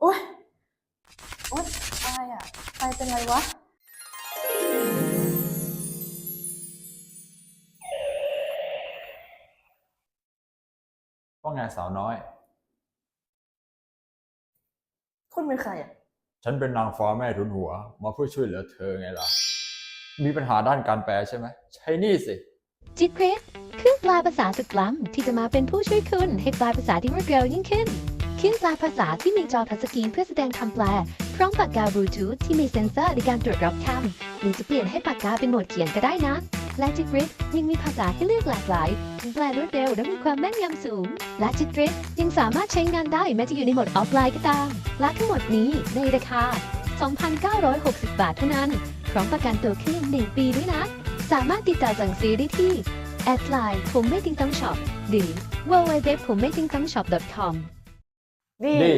โอ๊ยโอ๊ยอะไรอะใครเป็นไรวะ ว่าไงสาวน้อย คุณเป็นใครอะ ฉันเป็นนางฟ้าแม่ทุนหัว มาเพื่อช่วยเหลือเธอไงล่ะ มีปัญหาด้านการแปลใช่ไหม ใช้นี่สิ จิตเพชรเครื่องแปลภาษาสุดล้ำที่จะมาเป็นผู้ช่วยคุณให้แปลภาษาที่รวดเร็วยิ่งขึ้น เครื่องแปลภาษาที่มีจอทัชสกรีนเพื่อแสดงคำแปล พร้อมปากกาบลูทูธที่มีเซ็นเซอร์ในการตรวจรับคำหรือจะเปลี่ยนให้ปากกาเป็นโหมดเขียนก็ได้นะและจิตริศยังมีภาษาให้เลือกหลากหลายแปลรวดเร็วและมีความแม่นยำสูงและจิตริศยังสามารถใช้งานได้แม้จะอยู่ในโหมดออฟไลน์ก็ตาม และทั้งหมดนี้ในราคา 2,960 บาทเท่านั้น พร้อมประกันตัวเครื่อง1 ปีด้วยนะ สามารถติดต่อสั่งซื้อได้ที่แอดไลน์ผมไม่ติงต้องช็อปหรือ www ผมไม่ติงต้องช็อป com ดีดี